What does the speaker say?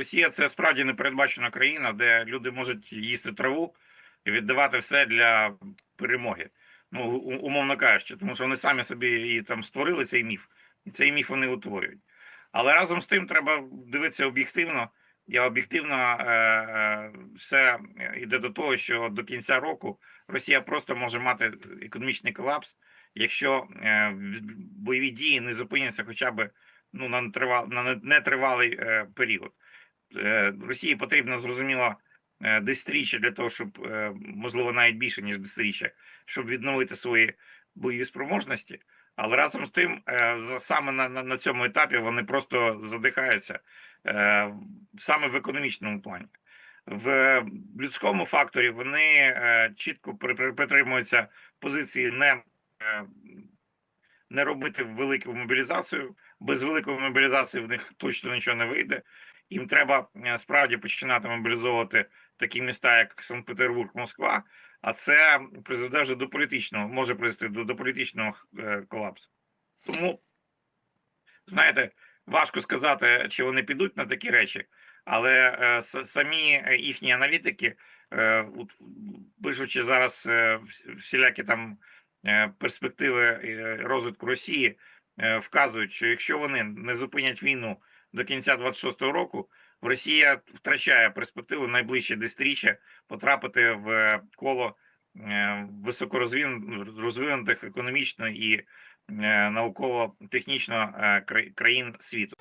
Росія це справді непередбачена країна, де люди можуть їсти траву і віддавати все для перемоги. Ну, умовно кажучи, тому що вони самі собі і там створили цей міф, і цей міф вони утворюють. Але разом з тим треба дивитися об'єктивно. І об'єктивно е, е, все йде до того, що до кінця року Росія просто може мати економічний колапс, якщо е, бойові дії не зупиняться хоча б ну, на нетривал- на не- нетривалий е, період. Е, Росії потрібно зрозуміло е, десятиріччя для того, щоб е, можливо навіть більше ніж десятиріччя, щоб відновити свої бойові спроможності. Але разом з тим, саме на, на, на цьому етапі вони просто задихаються саме в економічному плані. В людському факторі вони чітко при- при- притримуються позиції не, не робити велику мобілізацію. Без великої мобілізації в них точно нічого не вийде. Їм треба е, справді починати мобілізовувати такі міста, як Санкт-Петербург, Москва. А це призведе вже до політичного, може призвести до, до політичного е, колапсу. Тому, знаєте, важко сказати, чи вони підуть на такі речі, але е, самі їхні аналітики, е, от, пишучи зараз е, всілякі там е, перспективи е, розвитку Росії, е, вказують, що якщо вони не зупинять війну до кінця 26-го року, Росія втрачає перспективу найближче десятиріччя потрапити в е, коло е, високорозвинутих економічно і е, науково-технічно кра- країн світу.